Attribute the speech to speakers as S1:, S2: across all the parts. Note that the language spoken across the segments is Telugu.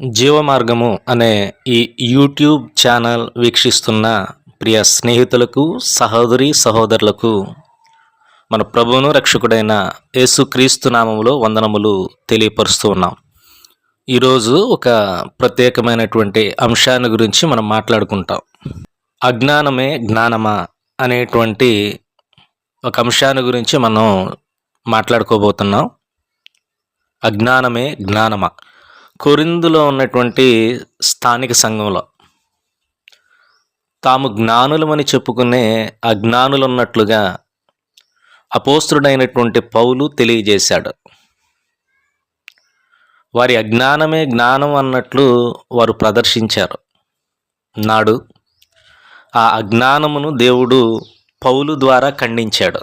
S1: జీవమార్గము అనే ఈ యూట్యూబ్ ఛానల్ వీక్షిస్తున్న ప్రియ స్నేహితులకు సహోదరి సహోదరులకు మన ప్రభువును రక్షకుడైన యేసుక్రీస్తు నామములో వందనములు తెలియపరుస్తూ ఉన్నాం. ఈరోజు ఒక ప్రత్యేకమైనటువంటి అంశాన్ని గురించి మనం మాట్లాడుకుంటాం. అజ్ఞానమే జ్ఞానమా అనేటువంటి ఒక అంశాన్ని గురించి మనం మాట్లాడుకోబోతున్నాం. అజ్ఞానమే జ్ఞానమా కొరిందులో ఉన్నటువంటి స్థానిక సంఘంలో. తాము జ్ఞానులమని చెప్పుకునే అజ్ఞానులు ఉన్నట్లుగా అపోస్తుడైనటువంటి పౌలు తెలియజేశాడు. వారి అజ్ఞానమే జ్ఞానం అన్నట్లు వారు ప్రదర్శించారు. నాడు ఆ అజ్ఞానమును దేవుడు పౌలు ద్వారా ఖండించాడు.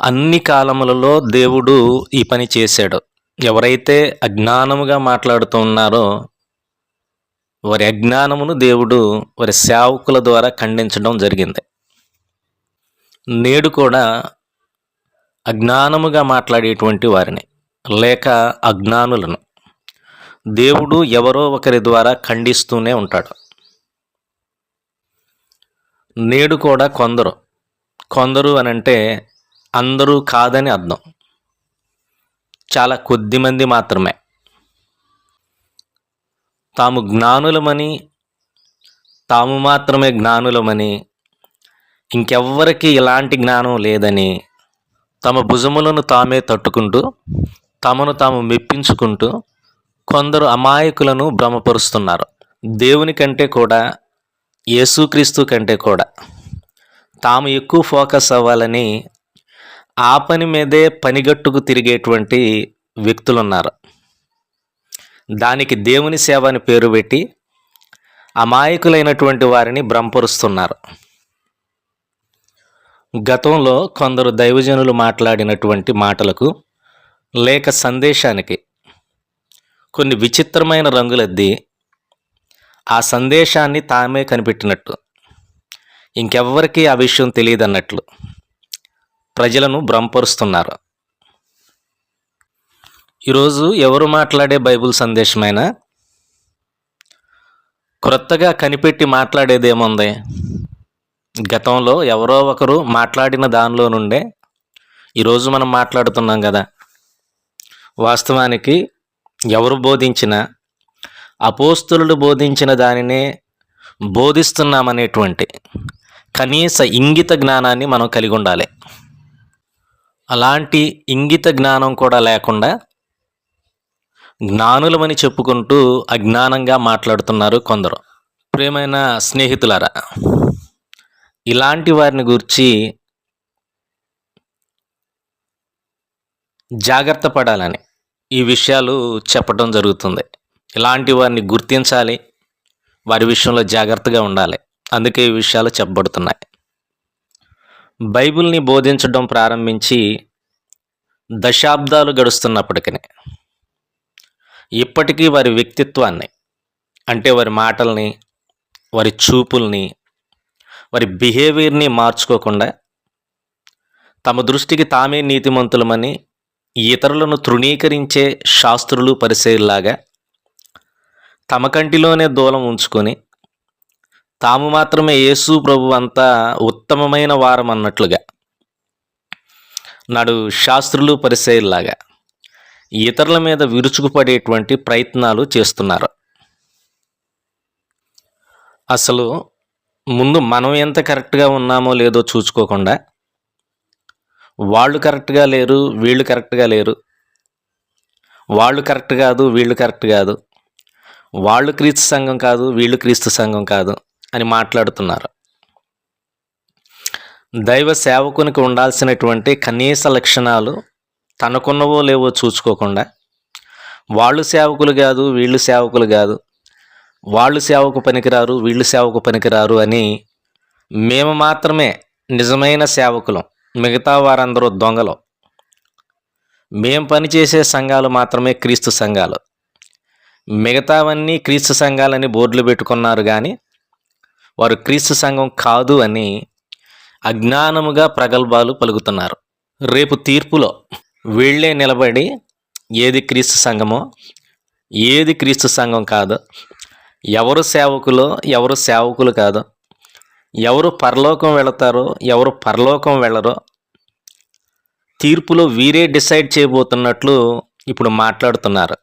S1: అన్ని కాలములలో దేవుడు ఈ పని చేశాడు. ఎవరైతే అజ్ఞానముగా మాట్లాడుతూ ఉన్నారో వారి అజ్ఞానమును దేవుడు వారి సేవకుల ద్వారా ఖండించడం జరిగింది. నేడు కూడా అజ్ఞానముగా మాట్లాడేటువంటి వారిని లేక అజ్ఞానులను దేవుడు ఎవరో ఒకరి ద్వారా ఖండిస్తూనే ఉంటాడు. నేడు కూడా కొందరు కొందరు అని అంటే అందరూ కాదని అర్థం. చాలా కొద్ది మంది మాత్రమే. తాము జ్ఞానులమని తాము మాత్రమే జ్ఞానులమని ఇంకెవ్వరికి ఇలాంటి జ్ఞానం లేదని తమ భుజములను తామే తట్టుకుంటూ తమను తాము మెప్పించుకుంటూ కొందరు అమాయకులను భ్రమపరుస్తున్నారు. దేవుని కంటే కూడా యేసుక్రీస్తు కంటే కూడా. తాము ఎక్కువ ఫోకస్ అవ్వాలని ఆ పని మీదే పనిగట్టుకు తిరిగేటువంటి వ్యక్తులు ఉన్నారు దానికి దేవుని సేవ అని పేరు పెట్టి అమాయకులైనటువంటి వారిని భ్రమపరుస్తున్నారు. గతంలో కొందరు దైవజనులు మాట్లాడినటువంటి మాటలకు లేక సందేశానికి కొన్ని విచిత్రమైన రంగులద్ది ఆ సందేశాన్ని తామే కనిపెట్టినట్టు. ఇంకెవ్వరికీ ఆ విషయం తెలియదన్నట్లు. ప్రజలను భ్రమపరుస్తున్నారు. ఈరోజు ఎవరు మాట్లాడే బైబిల్ సందేశమైనా? క్రొత్తగా కనిపెట్టి మాట్లాడేదేముంది గతంలో ఎవరో ఒకరు మాట్లాడిన దానిలో నుండే ఈరోజు మనం మాట్లాడుతున్నాం కదా. వాస్తవానికి ఎవరు బోధించినా అపోస్తులు బోధించిన దానినే బోధిస్తున్నామనేటువంటి కనీస ఇంగిత జ్ఞానాన్ని మనం కలిగి ఉండాలి. అలాంటి ఇంగిత జ్ఞానం కూడా లేకుండా జ్ఞానులమని చెప్పుకుంటూ అజ్ఞానంగా మాట్లాడుతున్నారు కొందరు. ప్రేమైన స్నేహితులారా ఇలాంటి వారిని గురించి జాగ్రత్త పడాలని ఈ విషయాలు చెప్పడం జరుగుతుంది. ఇలాంటి వారిని గుర్తించాలి వారి విషయంలో జాగ్రత్తగా ఉండాలి. అందుకే ఈ విషయాలు చెప్పబడుతున్నాయి. బైబిల్ని బోధించడం ప్రారంభించి దశాబ్దాలు గడుస్తున్నప్పటికీ ఇప్పటికీ వారి వ్యక్తిత్వాన్ని అంటే వారి మాటల్ని వారి చూపుల్ని వారి బిహేవియర్ని మార్చుకోకుండా తమ దృష్టికి తామే నీతిమంతులమని ఇతరులను తృణీకరించే శాస్త్రులు పరిశీలిలాగా తమ కంటిలోనే దూలం ఉంచుకొని తాము మాత్రమే యేసు ప్రభు అంతా ఉత్తమమైన వారం అన్నట్లుగా. నాడు శాస్త్రులు పరిశీలిలాగా ఇతరుల మీద విరుచుకుపడేటువంటి ప్రయత్నాలు చేస్తున్నారు. అసలు ముందు మనం ఎంత కరెక్ట్గా ఉన్నామో లేదో చూసుకోకుండా వాళ్ళు కరెక్ట్గా లేరు వీళ్ళు కరెక్ట్గా లేరు. వాళ్ళు కరెక్ట్ కాదు వీళ్ళు కరెక్ట్ కాదు. వాళ్ళు క్రీస్తు సంఘం కాదు వీళ్ళు క్రీస్తు సంఘం కాదు. అని మాట్లాడుతున్నారు. దైవ సేవకునికి ఉండాల్సినటువంటి కనీస లక్షణాలు తనకున్నవో లేవో చూసుకోకుండా వాళ్ళు సేవకులు కాదు వీళ్ళు సేవకులు కాదు వాళ్ళు సేవకు పనికిరారు వీళ్ళు సేవకు పనికిరారు అని మేము మాత్రమే నిజమైన సేవకులం మిగతా వారందరూ దొంగలు. మేము పనిచేసే సంఘాలు మాత్రమే క్రీస్తు సంఘాలు. మిగతావన్నీ క్రీస్తు సంఘాలని బోర్డులు పెట్టుకున్నారు కానీ వారు క్రీస్తు సంఘం కాదు అని అజ్ఞానముగా ప్రగల్భాలు పలుకుతున్నారు. రేపు తీర్పులో వీళ్ళే నిలబడి ఏది క్రీస్తు సంఘమో ఏది క్రీస్తు సంఘం కాదు ఎవరు సేవకులో ఎవరు సేవకులు కాదు ఎవరు పరలోకం వెళతారో ఎవరు పరలోకం వెళ్ళరో తీర్పులో వీరే డిసైడ్ చేయబోతున్నట్లు ఇప్పుడు మాట్లాడుతున్నారు.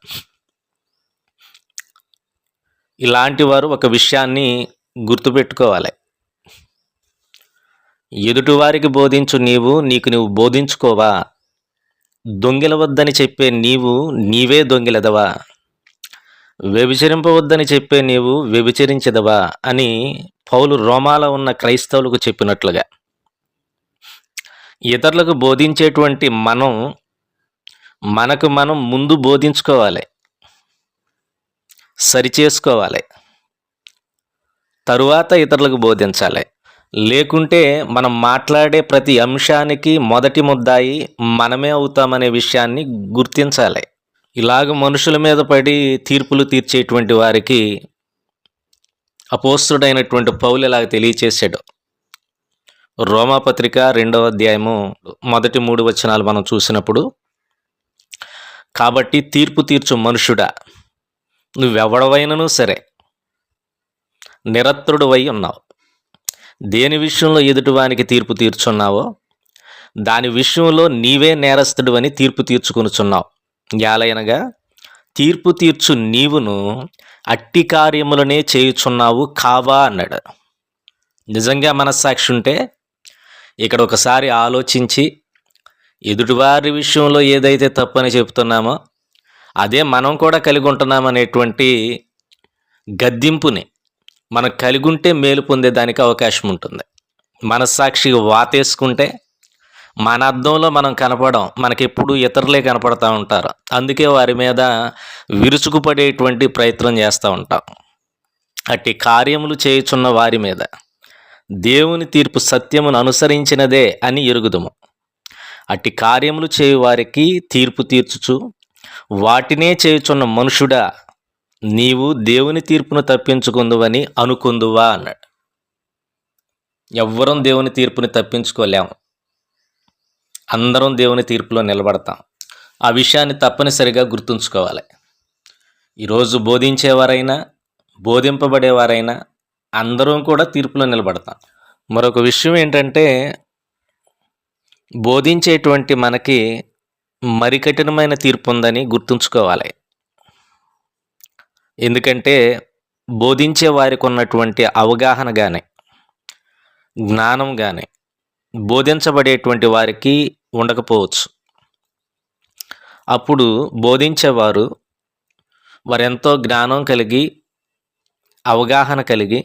S1: ఇలాంటి వారు ఒక విషయాన్ని గుర్తుపెట్టుకోవాలి. ఎదుటివారికి బోధించు నీవు నీకు నువ్వు బోధించుకోవా? దొంగిలవద్దని చెప్పే నీవు నీవే దొంగిలదవా? వ్యభిచరింపవద్దని చెప్పే నీవు వ్యభిచరించదవా? అని పౌలు రోమాలో ఉన్న క్రైస్తవులకు చెప్పినట్లుగా. ఇతరులకు బోధించేటువంటి మనం మనకు మనం ముందు బోధించుకోవాలి. సరిచేసుకోవాలి. తరువాత ఇతరులకు బోధించాలి. లేకుంటే మనం మాట్లాడే ప్రతి అంశానికి మొదటి ముద్దాయి మనమే అవుతామనే విషయాన్ని గుర్తించాలి. ఇలాగ మనుషుల మీద పడి తీర్పులు తీర్చేటువంటి వారికి అపోస్తుడైనటువంటి పౌలు ఇలాగ తెలియచేశాడు. రోమాపత్రిక రెండవ అధ్యాయము మొదటి మూడు వచనాలు మనం చూసినప్పుడు కాబట్టి తీర్పు తీర్చు మనుషుడా నువ్వెవడవైనను సరే నిరత్రుడువై ఉన్నావు. దేని విషయంలో ఎదుటివానికి తీర్పు తీర్చున్నావో దాని విషయంలో నీవే నేరస్తుడు అని తీర్పు తీర్చుకొనుచున్నావు. యాలయనగా తీర్పు తీర్చు నీవును అట్టి కార్యములనే చేయుచున్నావు కావా అన్నాడు. నిజంగా మనస్సాక్షి ఉంటే ఇక్కడ ఒకసారి ఆలోచించి ఎదుటివారి విషయంలో ఏదైతే తప్పని చెప్తున్నామో అదే మనం కూడా కలిగి ఉంటున్నామనేటువంటి గద్దింపుని మనం కలిగి ఉంటే మేలు పొందేదానికి అవకాశం ఉంటుంది. మనస్సాక్షి వాతేసుకుంటే మన అర్థంలో మనం కనపడం మనకెప్పుడు ఇతరులే కనపడతా ఉంటారు. అందుకే వారి మీద విరుచుకుపడేటువంటి ప్రయత్నం చేస్తూ ఉంటాం. అట్టి కార్యములు చేయుచున్న వారి మీద దేవుని తీర్పు సత్యమును అనుసరించినదే అని ఎరుగుదుము. అట్టి కార్యములు చేయు వారికి తీర్పు తీర్చుచు వాటినే చేయుచున్న మనుషుడా నీవు దేవుని తీర్పును తప్పించుకుందువని అనుకుందువా అన్నాడు. ఎవ్వరం దేవుని తీర్పుని తప్పించుకోలేము అందరం దేవుని తీర్పులో నిలబడతాం. ఆ విషయాన్ని తప్పనిసరిగా గుర్తుంచుకోవాలి. ఈరోజు బోధించేవారైనా బోధింపబడేవారైనా అందరం కూడా తీర్పులో నిలబడతాం. మరొక విషయం ఏంటంటే బోధించేటువంటి మనకి మరి కఠినమైన తీర్పు ఉందని గుర్తుంచుకోవాలి. ఎందుకంటే బోధించే వారికి ఉన్నటువంటి అవగాహన కానీ జ్ఞానం కానీ బోధించబడేటువంటి వారికి ఉండకపోవచ్చు. అప్పుడు బోధించేవారు వారెంతో జ్ఞానం కలిగి అవగాహన కలిగి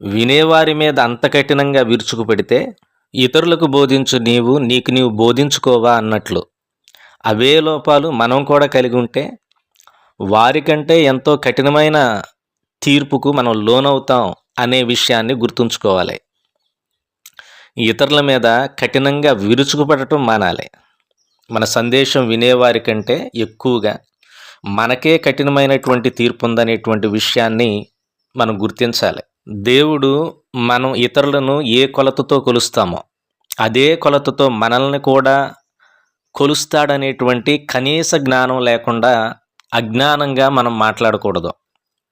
S1: వినేవారి మీద అంత కఠినంగా విరుచుకు పెడితే ఇతరులకు బోధించు నీవు నీకు నీవు బోధించుకోవా అన్నట్లు అవే లోపాలు మనం కూడా కలిగి ఉంటే వారికంటే ఎంతో కఠినమైన తీర్పుకు మనం లోనవుతాం అనే విషయాన్ని గుర్తుంచుకోవాలి. ఇతరుల మీద కఠినంగా విరుచుకుపడటం మానాలి. మన సందేశం వినేవారి కంటే ఎక్కువగా మనకే కఠినమైనటువంటి తీర్పు ఉందనేటువంటి విషయాన్ని మనం గుర్తించాలి. దేవుడు మనం ఇతరులను ఏ కొలతతో కొలుస్తామో అదే కొలతతో మనల్ని కూడా కొలుస్తాడనేటువంటి కనీస జ్ఞానం లేకుండా అజ్ఞానంగా మనం మాట్లాడకూడదు.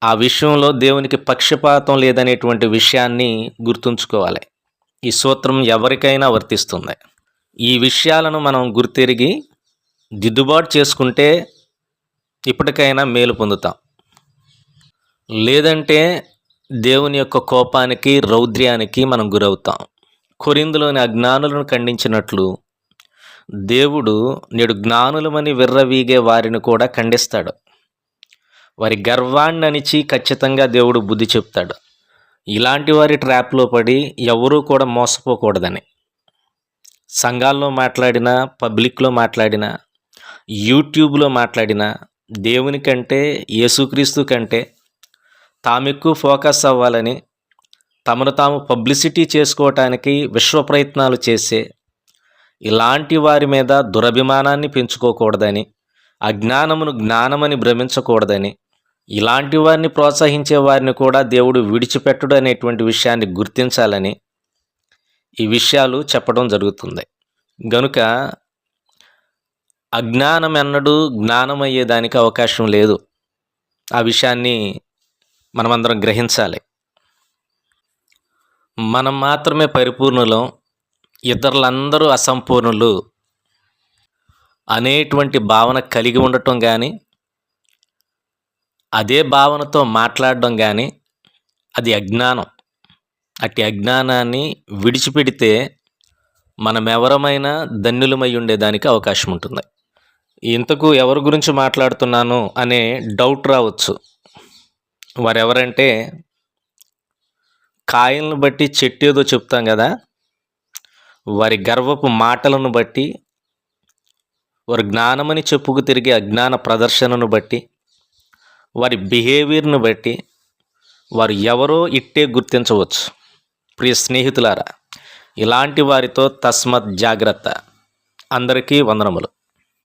S1: ఆ విషయంలో దేవునికి పక్షపాతం లేదనేటువంటి విషయాన్ని గుర్తుంచుకోవాలి. ఈ సూత్రం ఎవరికైనా వర్తిస్తుంది. ఈ విషయాలను మనం గుర్తిరిగి దిద్దుబాటు చేసుకుంటే ఇప్పటికైనా మేలు పొందుతాం. లేదంటే దేవుని యొక్క కోపానికి రౌద్ర్యానికి మనం గురవుతాం. కొరిందులోని అజ్ఞానులను ఖండించినట్లు దేవుడు నేడు జ్ఞానులమని విర్రవీగే వారిని కూడా ఖండిస్తాడు. వారి గర్వాన్ని అణిచి ఖచ్చితంగా దేవుడు బుద్ధి చెప్తాడు. ఇలాంటి వారి ట్రాప్లో పడి ఎవరూ కూడా మోసపోకూడదని. సంఘాల్లో మాట్లాడినా పబ్లిక్లో మాట్లాడినా యూట్యూబ్లో మాట్లాడినా దేవుని కంటే యేసుక్రీస్తు కంటే తాము ఎక్కువ ఫోకస్ అవ్వాలని తమను తాము పబ్లిసిటీ చేసుకోవటానికి విశ్వ ప్రయత్నాలు చేసే ఇలాంటి వారి మీద దురభిమానాన్ని పెంచుకోకూడదని అజ్ఞానమును జ్ఞానమని భ్రమించకూడదని ఇలాంటి వారిని ప్రోత్సహించే వారిని కూడా దేవుడు విడిచిపెట్టడు అనేటువంటి విషయాన్ని గుర్తించాలని ఈ విషయాలు చెప్పడం జరుగుతుంది. గనుక అజ్ఞానం ఎన్నడూ జ్ఞానమయ్యేదానికి అవకాశం లేదు. ఆ విషయాన్ని మనమందరం గ్రహించాలి. మనం మాత్రమే పరిపూర్ణలో ఇతరులందరూ అసంపూర్ణులు అనేటువంటి భావన కలిగి ఉండటం కానీ అదే భావనతో మాట్లాడడం కానీ అది అజ్ఞానం. అట్టి అజ్ఞానాన్ని విడిచిపెడితే మనమెవరమైనా ధన్యులమై ఉండేదానికి అవకాశం ఉంటుంది ఇంతకు ఎవరి గురించి మాట్లాడుతున్నాను అనే డౌట్ రావచ్చు. వారెవరంటే కాయలను బట్టి చెట్టు ఏదో చెప్తాం కదా వారి గర్వపు మాటలను బట్టి వారి జ్ఞానమని చెప్పుకు తిరిగే అజ్ఞాన ప్రదర్శనను బట్టి వారి బిహేవియర్ను బట్టి వారు ఎవరో ఇట్టే గుర్తించవచ్చు. ప్రియ స్నేహితులారా ఇలాంటి వారితో తస్మత్ జాగ్రత్త. అందరికీ వందనములు.